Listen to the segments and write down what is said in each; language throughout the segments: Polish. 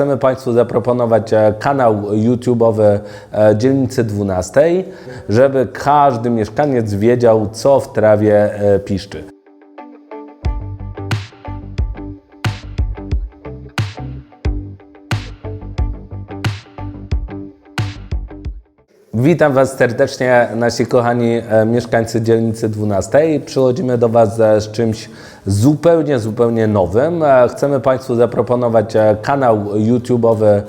chcemy Państwu zaproponować e, kanał YouTube'owy e, dzielnicy 12, żeby każdy mieszkaniec wiedział, co w trawie e, piszczy. Witam Was serdecznie, nasi kochani e, mieszkańcy dzielnicy 12. Przychodzimy do Was z czymś zupełnie, zupełnie nowym. E, Chcemy Państwu zaproponować e, kanał YouTube'owy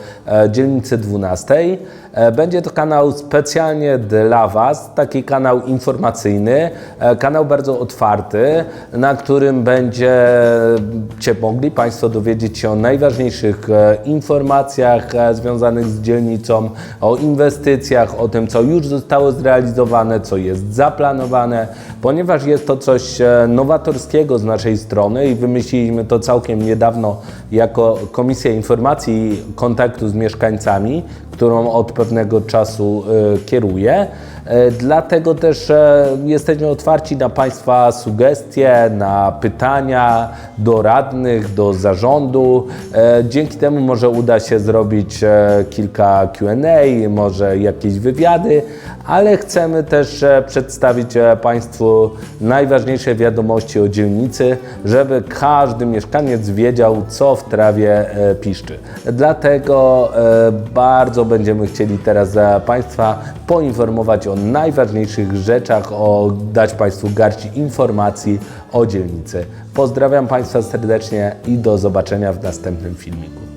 dzielnicy 12. E, Będzie to kanał specjalnie dla Was, taki kanał informacyjny, e, kanał bardzo otwarty, na którym będziecie mogli Państwo dowiedzieć się o najważniejszych e, informacjach związanych z dzielnicą, o inwestycjach, o tym, co już zostało zrealizowane, co jest zaplanowane, ponieważ jest to coś nowatorskiego z naszej strony i wymyśliliśmy to całkiem niedawno jako Komisja Informacji i Kontaktu z Mieszkańcami, którą od pewnego czasu e, kieruję. E, Dlatego też jesteśmy otwarci na Państwa sugestie, na pytania do radnych, do zarządu. E, Dzięki temu może uda się zrobić e, kilka QA, może jakieś wywiady, ale chcemy też przedstawić Państwu najważniejsze wiadomości o dzielnicy, żeby każdy mieszkaniec wiedział, co w trawie piszczy. Dlatego bardzo będziemy chcieli teraz Państwa poinformować o najważniejszych rzeczach, o dać Państwu garść informacji o dzielnicy. Pozdrawiam Państwa serdecznie i do zobaczenia w następnym filmiku.